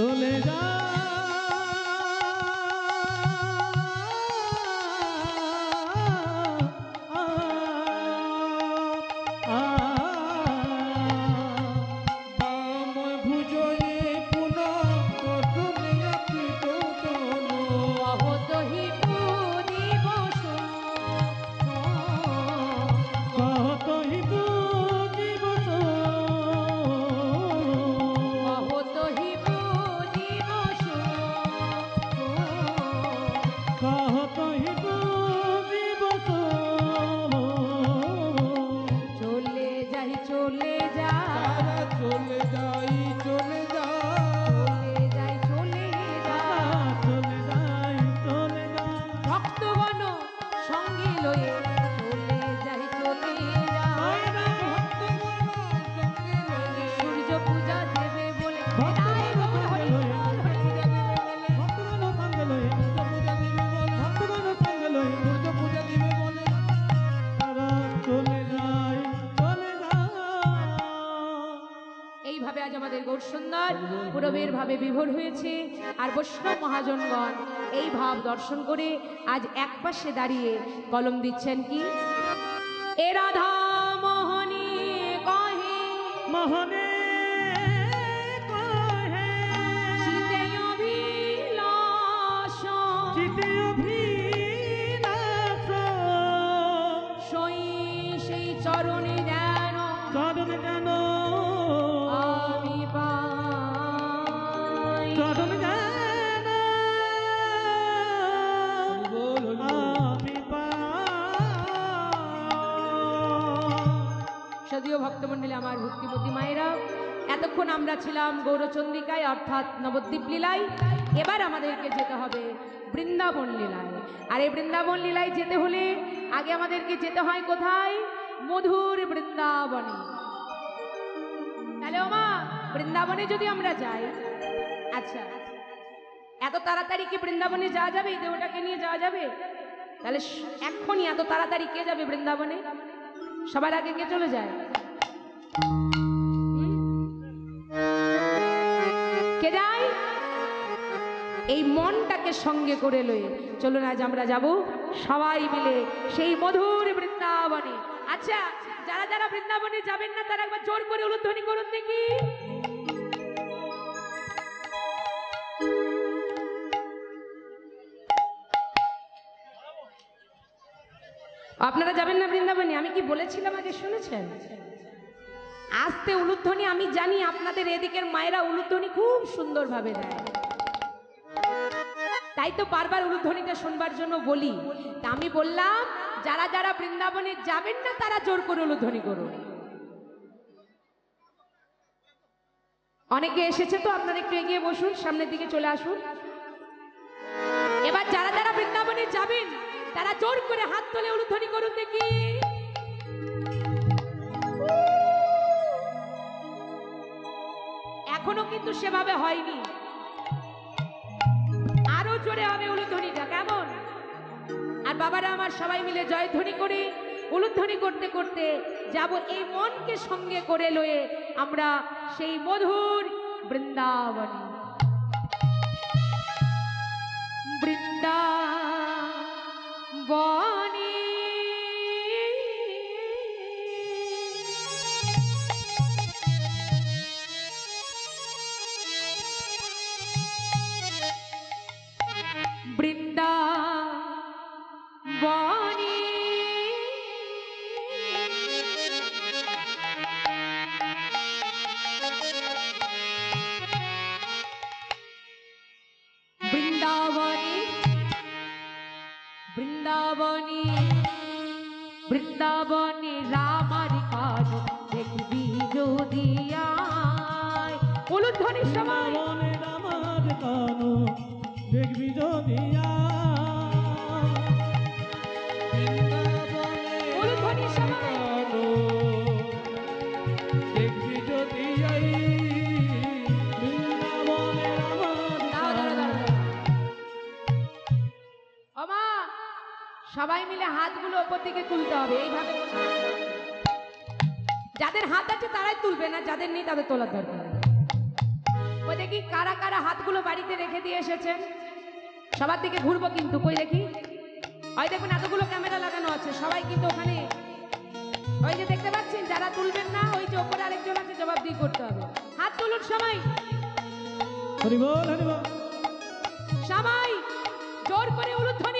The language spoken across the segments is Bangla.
চলে যা नहीं পুরবের ভাবে বিভোর হয়েছে। আর বৈষ্ণব মহাজনগণ এই ভাব দর্শন করে আজ এক পাশে দাঁড়িয়ে কলম দিচ্ছেন কি? এ রাধা মোহনী কহে, মোহনে ভক্তমণ্ডলী আমার ভক্তিপতি মায়েরা, এতক্ষণ আমরা ছিলাম গৌরচন্দ্রিকায়, অর্থাৎ নবদ্বীপ লীলায় এবার আমাদেরকে যেতে হবে বৃন্দাবন লীলায়। আর এই বৃন্দাবন লীলায় যেতে হলে আগে আমাদেরকে যেতে হয় কোথায়? মধুর বৃন্দাবনে। তাহলে ওমা, বৃন্দাবনে যদি আমরা যাই আচ্ছা এত তাড়াতাড়ি কি বৃন্দাবনে যাওয়া যাবে? এই দেহটাকে নিয়ে যাওয়া যাবে? তাহলে এক্ষুনি এত তাড়াতাড়ি কে যাবে বৃন্দাবনে? সবার আগে কে চলে যায়? মনটাকে সঙ্গে করে লয়ে। চলুন, আজ আমরা যাব সবাই মিলে সেই মধুর বৃন্দাবনে। আচ্ছা যারা যারা বৃন্দাবনে যাবেন না, তারা একবার জোর করে উলুধ্বনি করুন দেখি। আপনারা যাবেন না বৃন্দাবনে? আমি কি বলেছিলাম আগে শুনেছেন? আস্তে উলুধ্বনি, আমি জানি আপনাদের এদিকের মায়েরা উলুধ্বনি খুব সুন্দরভাবে দেয়। তাই তো বারবার উলুধ্বনিটা শুনবার জন্য বলি। তা আমি বললাম, যারা যারা বৃন্দাবনে যাবেন না, তারা জোর করে উলুধ্বনি করুন। অনেকে এসেছে তো, আপনারা একটু এগিয়ে বসুন, সামনের দিকে চলে আসুন। এবার যারা যারা বৃন্দাবনে যাবেন, তারা জোর করে হাত তুলে উলুধ্বনি করুন দেখি। এখনও কিন্তু সেভাবে হয়নি। জোরে হবে উলুধ্বনিটা, কেমন? আর বাবারা আমার সবাই মিলে জয়ধ্বনি করে, উলুধ্বনি করতে করতে যাব এই মনকে সঙ্গে করে লয়ে আমরা সেই মধুর বৃন্দাবনে। বৃন্দাবনে বৃন্দাবনে রামার কাজ দেখবি যদি আয়। উলুধ্বনির সময় মনের কানো দেখবি যদি সবাই। মিলে হাতগুলো ওপর দিকে তুলতে হবে এইভাবে। যাদের হাত আছে তারাই তুলবে না যাদের নেই তাদের তোলার দরকার ওই দেখি কারা কারা হাতগুলো বাড়িতে রেখে দিয়ে এসেছেন সবার দিকে ঘুরবো কিন্তু কই দেখি? ওই দেখুন এতগুলো ক্যামেরা লাগানো আছে সবাই কিন্তু ওখানে। ওই যে দেখতে পাচ্ছেন যারা তুলবেন না ওই যে ওপরে আরেকজন আছে জবাব দিয়ে করতে হবে। হাত তুলুন সবাই। সবাই জোর করে উলুধ্বনি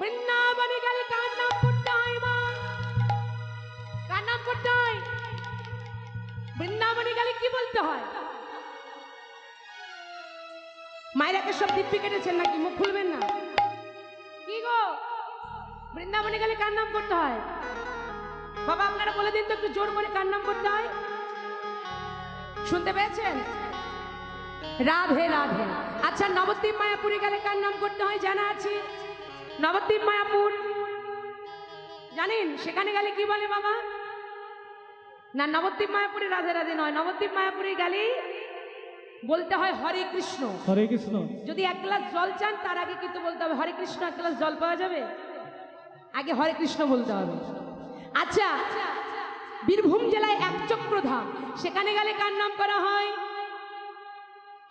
বৃন্দাবনে গেলে কার নাম করতে হয় মা? কার নাম করতে হয় বৃন্দাবনে গেলে কি বলতে হয়? মায়েরাকে সব দিব্যি কেটেছেন নাকি? মুখ খুলবেন না? কি গো? বৃন্দাবনে গেলে কার নাম করতে হয়? বাবা, আপনারা বলে দিন তো একটু জোর করে কার নাম করতে হয়। শুনতে পেয়েছেন? রাধে রাধে। আচ্ছা নবদ্বীপ, মায়াপুরে গেলে কার নাম করতে হয়? জানা আছে? নবদ্বীপ মায়াপুর। জানেন সেখানে গেলে কি বলে বাবা? না নবদ্বীপ মায়াপুরে রাধে রাধে নয়। নবদ্বীপ মায়াপুরে গেলে বলতে হয় হরে কৃষ্ণ। হরে কৃষ্ণ। যদি এক গ্লাস জল চান তার আগে কিন্তু বলতে হবে হরে কৃষ্ণ এক গ্লাস জল পাওয়া যাবে? আগে হরে কৃষ্ণ বলতে হবে। আচ্ছা বীরভূম জেলায় এক চক্রধাম। সেখানে গেলে কার নাম করা হয়?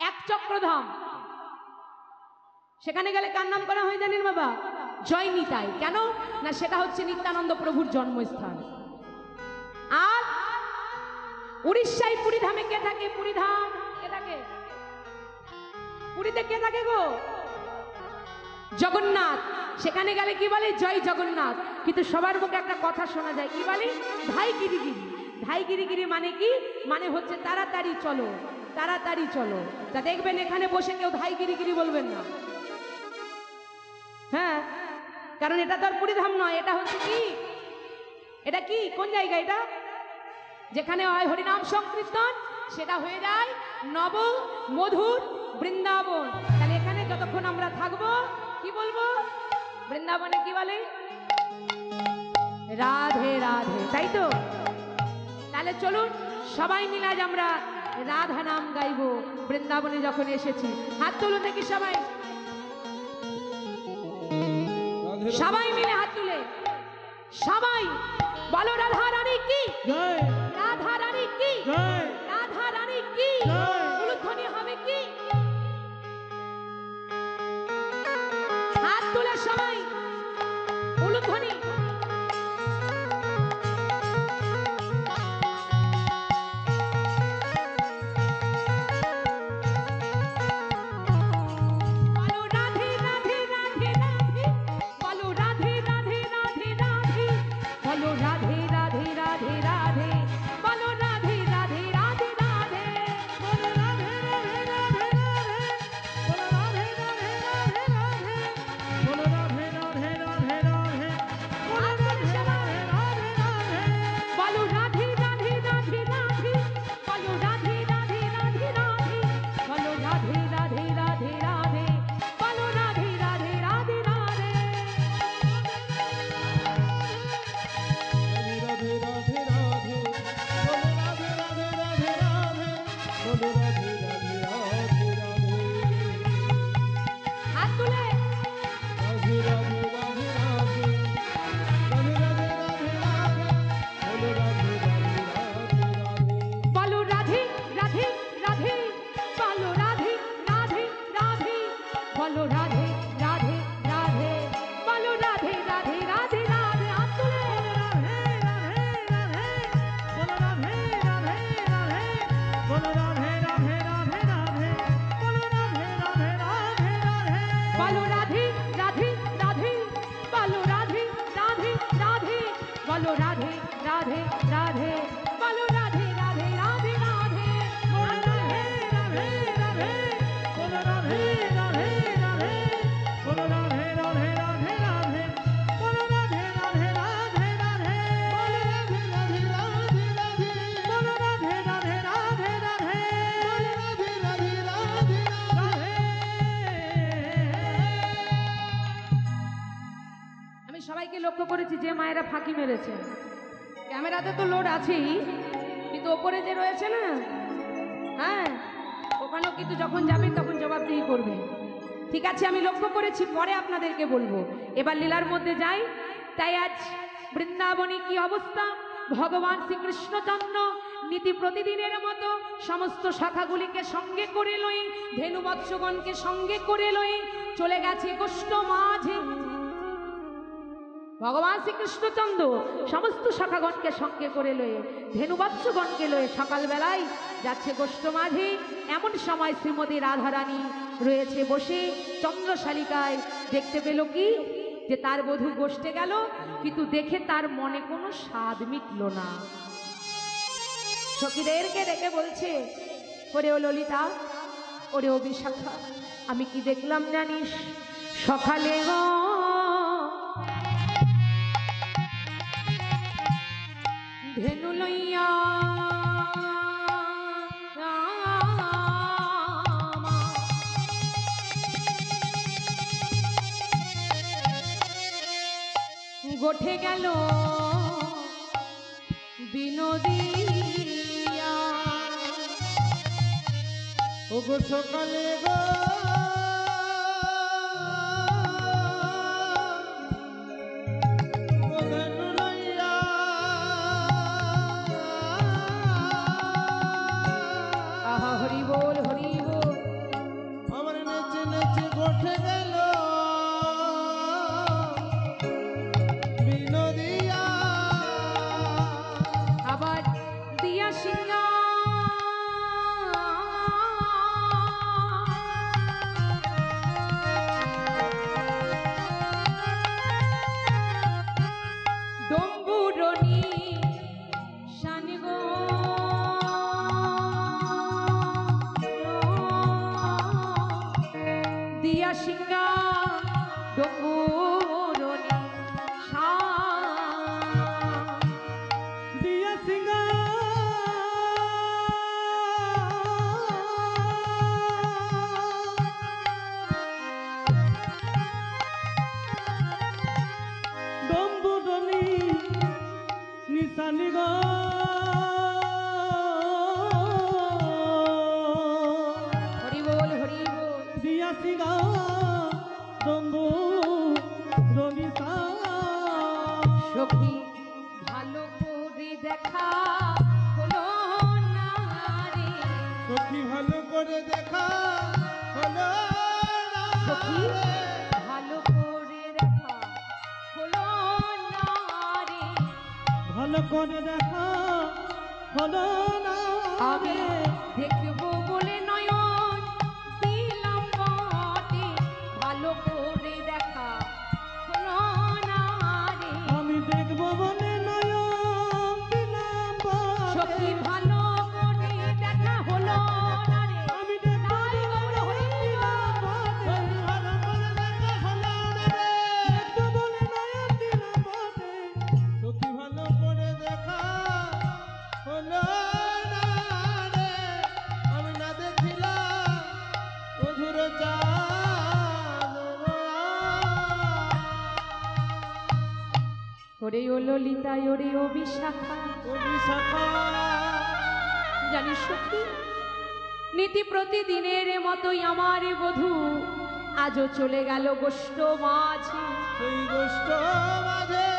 এক চক্রধাম। সেখানে গেলে কার নাম করা হয় জানেন বাবা? জয় নিতাই কেন? না, সেটা হচ্ছে নিত্যানন্দ প্রভুর জন্মস্থান। আর উড়িষ্যায় পুরীধামে কে থাকে? পুরীধাম কে থাকে? পুরীতে কে থাকে গো? জগন্নাথ। সেখানে গেলে কি বলে? জয় জগন্নাথ। কিন্তু সবার মুখে একটা কথা শোনা যায়। কি বলে? ধাই গিরিগিরি ধাই গিরিগিরি মানে কি? মানে হচ্ছে তাড়াতাড়ি চলো তাড়াতাড়ি চলো। তা দেখবেন এখানে বসে কেউ ধাই গিরিগিরি বলবেন না। হ্যাঁ? কারণ এটা তো আর পুরীধাম নয়, এটা হচ্ছে কি? এটা কি? কোন জায়গা এটা? যেখানে হয় হরিনাম সংকীর্তন, সেটা হয়ে যায় নব মধুর বৃন্দাবন। তাহলে এখানে যতক্ষণ আমরা থাকব, কি বলব? বৃন্দাবনে কি বলে? রাধে রাধে। তাই তো? তাহলে চলুন, সবাই মিলে আজ আমরা রাধা নাম গাইবো, বৃন্দাবনে যখন এসেছি। হাত তুলুন দেখি সবাই। সবাই মিলে হাত তুলে। সবাই বলো রাধা রানী কি? জয়। রাধা রানী কি মায়েরা ফাঁকি মেরেছে। ক্যামেরাতে তো লোড আছেই, কিন্তু ওপরে যে রয়েছে না হ্যাঁ ওখানেও কিন্তু যখন যাবেন তখন জবাবদিহি করবে। ঠিক আছে, আমি লক্ষ্য করেছি, পরে আপনাদেরকে বলব। এবার লীলার মধ্যে যাই। তাই আজ বৃন্দাবনে কি অবস্থা? ভগবান শ্রীকৃষ্ণচন্দ্র নীতি প্রতিদিনের মতো সমস্ত শাখাগুলিকে সঙ্গে করে লই ধেনু বৎসগণকে সঙ্গে করে লই, চলে গেছে গোষ্ঠ মাঝে। ভগবান শ্রীকৃষ্ণচন্দ্র সমস্ত শাখাগণকে সঙ্গে করে লয়ে, ধেনুবৎসগণকে লয়ে সকালবেলায় যাচ্ছে গোষ্ঠ মাঝে এমন সময় শ্রীমতী রাধারানী রয়েছে বসে চন্দ্রশালিকায় দেখতে পেল কি? যে তার বধূ গোষ্ঠে গেল, কিন্তু দেখে তার মনে কোনো স্বাদ মিটল না। সখীদেরকে ডেকে বলছে, ওরে ও ললিতা, ওরে ও বিশাখা, আমি কি দেখলাম জানিস? সকালে গো গোঠে গেল বিনোদিয়া। ওগো সকালে গো। দিয়া সিংহা ডঙ্গুর দেখা হলো। ভালো করে দেখা হলো না রে ভালো করে দেখা হলো না আমি। দেখব ওরে ও ললিতা ওরে ও বিশাখা। জানিস সখী নীতি প্রতিদিনের মতোই আমার বধূ। আজও চলে গেল গোষ্ঠ মাঝে। সেই গোষ্ঠ মাঝে।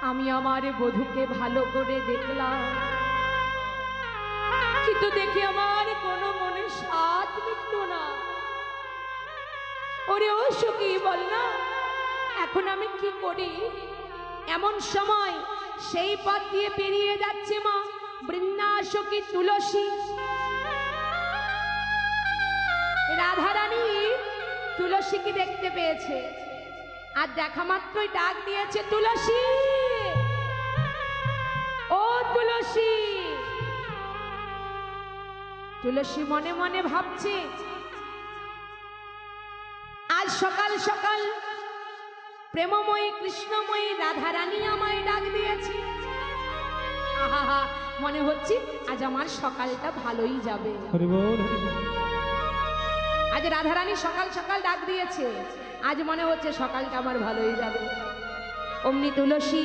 আমি আমার বধুকে ভালো করে দেখলাম। কিন্তু দেখি আমার কোনো মনে স্বাদ মিটল না। ওরে ও সখী বল না। এখন আমি কি করি? এমন সময় সেই পথ দিয়ে পেরিয়ে যাচ্ছে মা বৃন্দা সখী তুলসী। রাধারানী তুলসীকে দেখতে পেয়েছে। আর দেখা মাত্রই ডাক দিয়েছে, তুলসী! ও তুলসী! তুলসী মনে মনে ভাবছে, আজ সকাল সকাল প্রেমময়ী কৃষ্ণময়ী রাধারানী আমায় ডাক দিয়েছে। আহা মনে হচ্ছে আজ আমার সকালটা ভালোই যাবে। আজ রাধারানী সকাল সকাল ডাক দিয়েছে। আজ মনে হচ্ছে সকালটা আমার ভালোই যাবে। অমনি তুলসী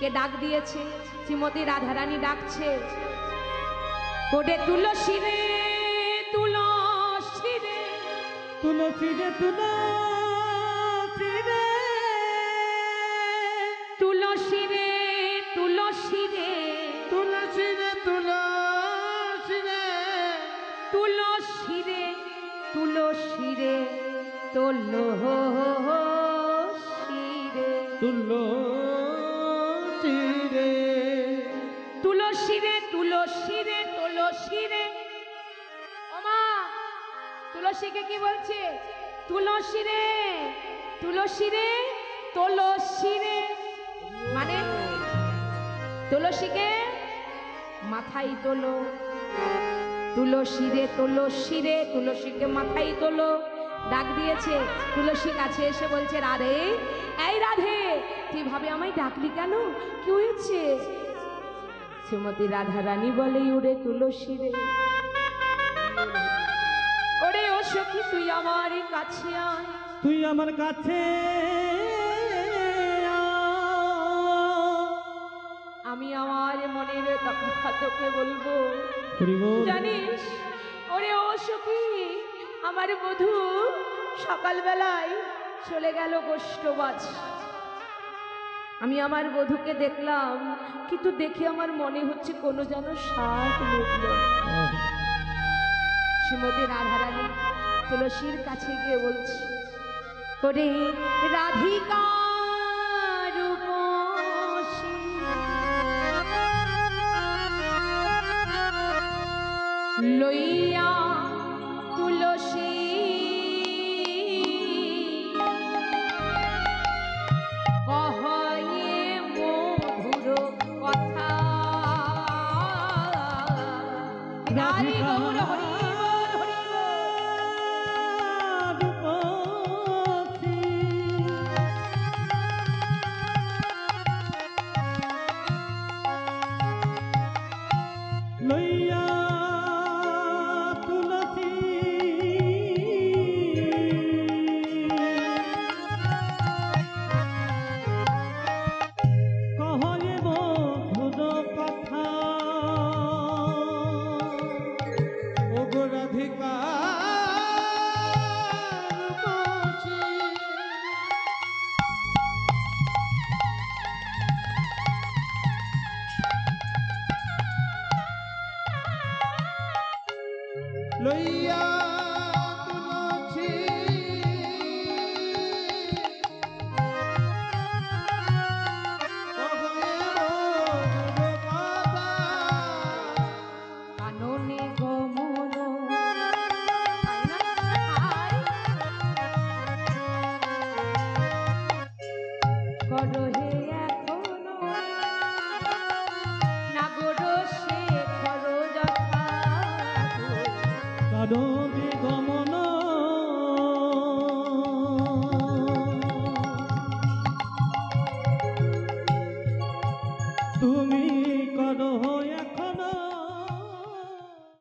কে ডাক দিয়েছে শ্রীমতী রাধারানী ডাকছে। ওরে তুলসী রে তুলসী রে। তুলসী রে তুলসী তুলসী রে তুলসী রে তুলসী রে তুলসী রে তুলসী রে ওমা তুলসীকে কি বলছে? তুলসী রে তুলসী রে তুলসী রে মানে তুলসীকে মাথায় তোলো। তুলসী রে তুলসী রে তুলসীকে মাথায় তোলো। ডাক দিয়েছে তুলসী কাছে এসে বলছে রাধে এই রাধে তুই ভাবে আমায় ডাকলি কেন? কি হয়েছে? শ্রীমতী রাধা রানী বলে ওরে তুলসী রে ওরে ও সখী তুই আমার কাছে আয়? তুই আমার কাছে আমি আমার মনের কথা তোকে বলব। জানিস ওরে ও আমার বধূ সকালবেলায় চলে গেল গোষ্ঠবাজ আমি আমার বধুকে দেখলাম, কিন্তু দেখে আমার মনে হচ্ছে কোনো যেন মিটল না। শ্রীমতী রাধারানী তুলসীর কাছে গিয়ে বলছি, ওরে রাধিকা লইয়া